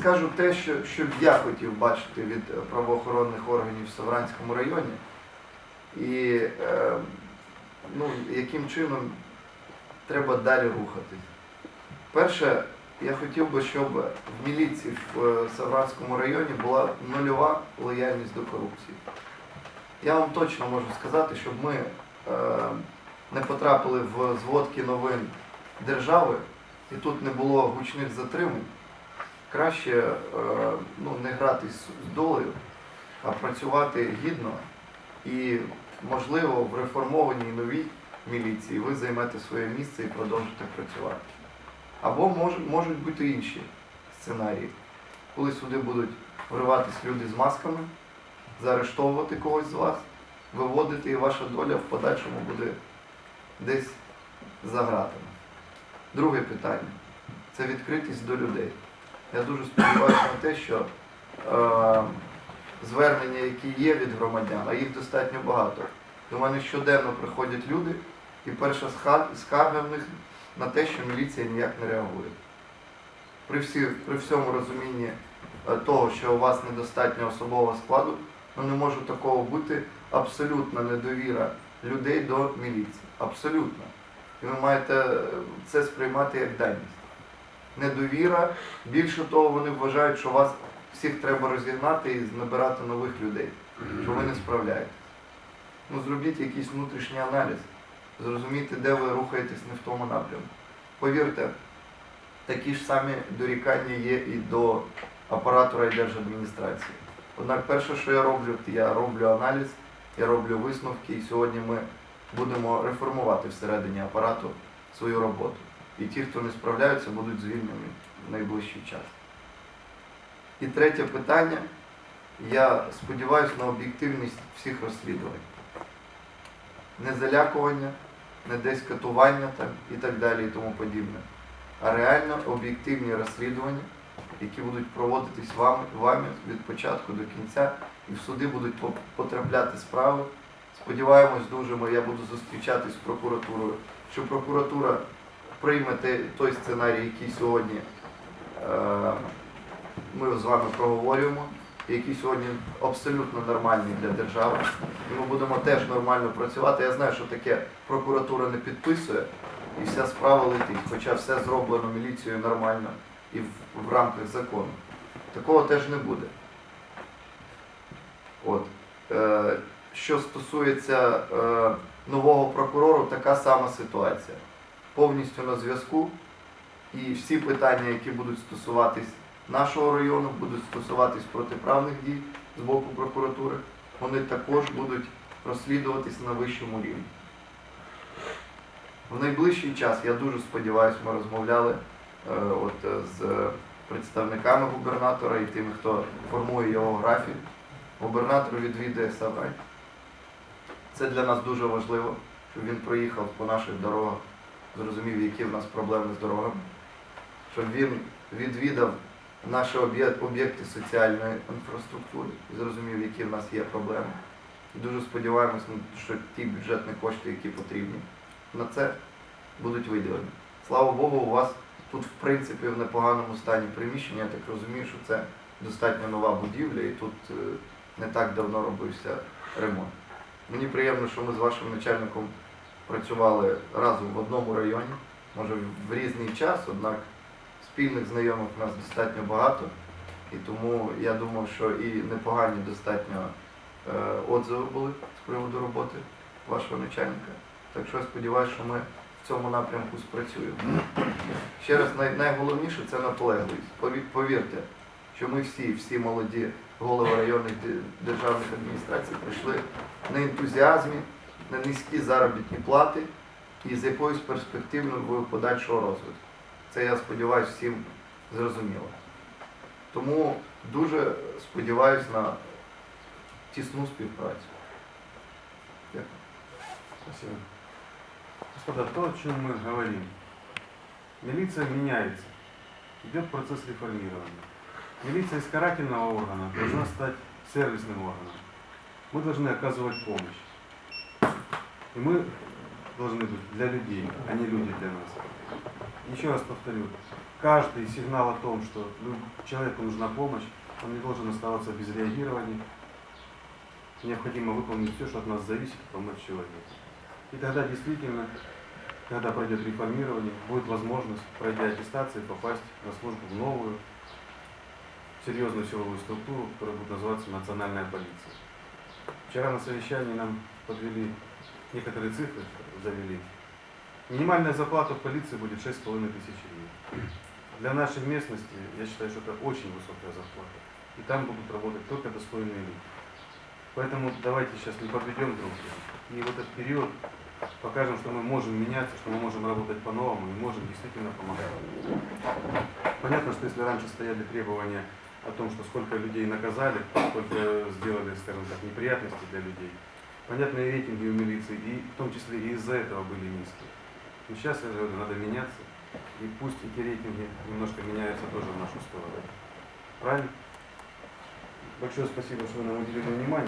скажу те, що, що я хотів бачити від правоохоронних органів в Савранському районі. І е, ну, яким чином треба далі рухатись. Перше, я хотів би, щоб в міліції в е, Савранському районі була нульова лояльність до корупції. Я вам точно можу сказати, щоб ми е, не потрапили в зводки новин держави, і тут не було гучних затримань, краще е, ну, не гратись з долею, а працювати гідно і, можливо, в реформованій новій міліції ви займете своє місце і продовжите працювати. Або мож, можуть бути інші сценарії, коли сюди будуть вриватись люди з масками, заарештовувати когось з вас, виводити, і ваша доля в подальшому буде десь за ґратами. Друге питання це відкритість до людей. Я дуже сподіваюся на те, що е, звернення, які є від громадян, а їх достатньо багато. До мене щоденно приходять люди, і перша скарга в них на те, що міліція ніяк не реагує. При, всі, при всьому розумінні е, того, що у вас недостатньо особового складу, ну не може такого бути абсолютна недовіра людей до міліції. Абсолютно. І ви маєте е, це сприймати як даність. Недовіра, більше того, вони вважають, що вас всіх треба розігнати і набирати нових людей, що ви не справляєтесь. Ну, зробіть якийсь внутрішній аналіз, зрозумійте, де ви рухаєтесь не в тому напрямку. Повірте, такі ж самі дорікання є і до апарату райдержадміністрації. Однак перше, що я роблю, я роблю аналіз, я роблю висновки, і сьогодні ми будемо реформувати всередині апарату свою роботу. І ті, хто не справляються, будуть звільнені в найближчий час. І третє питання. Я сподіваюся на об'єктивність всіх розслідувань. Не залякування, не десь катування там, і так далі і тому подібне. А реально об'єктивні розслідування, які будуть проводитись вами, вами від початку до кінця, і в суди будуть потрапляти справи. Сподіваємось дуже, я буду зустрічатись з прокуратурою, що прокуратура прийме те- той сценарій, який сьогодні е, ми з вами проговорюємо, який сьогодні абсолютно нормальний для держави. І ми будемо теж нормально працювати. Я знаю, що таке прокуратура не підписує і вся справа летить, хоча все зроблено міліцією нормально і в, в рамках закону. Такого теж не буде. От. Е, що стосується е, нового прокурору, така сама ситуація. Повністю на зв'язку. І всі питання, які будуть стосуватись нашого району, будуть стосуватись протиправних дій з боку прокуратури, вони також будуть розслідуватись на вищому рівні. В найближчий час, я дуже сподіваюся, ми розмовляли е, от, е, з представниками губернатора і тими, хто формує його графік. Губернатор відвідає Саврань. Це для нас дуже важливо, щоб він проїхав по наших дорогах, зрозумів, які в нас проблеми з дорогами, щоб він відвідав наші об'єкти соціальної інфраструктури, і зрозумів, які в нас є проблеми. І дуже сподіваємось, ну, що ті бюджетні кошти, які потрібні на це, будуть виділені. Слава Богу, у вас тут, в принципі, в непоганому стані приміщення. Я так розумію, що це достатньо нова будівля і тут е, не так давно робився ремонт. Мені приємно, що ми з вашим начальником працювали разом в одному районі, може в різний час, однак спільних знайомих у нас достатньо багато. І тому я думав, що і непогані достатньо е, отзиви були з приводу роботи вашого начальника. Так що я сподіваюся, що ми в цьому напрямку спрацюємо. Ще раз, най- найголовніше це наполегливість. Повірте, що ми всі, всі молоді голови районних державних адміністрацій прийшли на ентузіазмі, на низькі заробітні плати і з якоюсь перспективою подальшого розвитку. Це я сподіваюся всім зрозуміло. Тому дуже сподіваюся на тісну співпрацю. Дякую. Спасибо. Господа, то, о чем мы говорим. Милиция меняется. Идет процесс реформирования. Милиция из карательного органа должна стать сервисным органом. Мы должны оказывать помощь. И мы должны быть для людей, а не люди для нас. Еще раз повторю, каждый сигнал о том, что человеку нужна помощь, он не должен оставаться без реагирования. Необходимо выполнить все, что от нас зависит, помочь человеку. И тогда действительно, когда пройдет реформирование, будет возможность, пройдя аттестации, попасть на службу в новую, серьезную силовую структуру, которая будет называться национальная полиция. Вчера на совещании нам подвели некоторые цифры, завели. Минимальная зарплата в полиции будет 6,5 тысяч гривен. Для нашей местности, я считаю, что это очень высокая зарплата. И там будут работать только достойные люди. Поэтому давайте сейчас не подведем друг друга. И в этот период покажем, что мы можем меняться, что мы можем работать по-новому и можем действительно помогать. Понятно, что если раньше стояли требования о том, что сколько людей наказали, сколько сделали, скажем так, неприятностей для людей, понятно, и рейтинги у милиции, и в том числе и из-за этого были низкие. Но сейчас, я говорю, надо меняться, и пусть эти рейтинги немножко меняются тоже в нашу сторону. Правильно? Большое спасибо, что вы нам уделили внимание.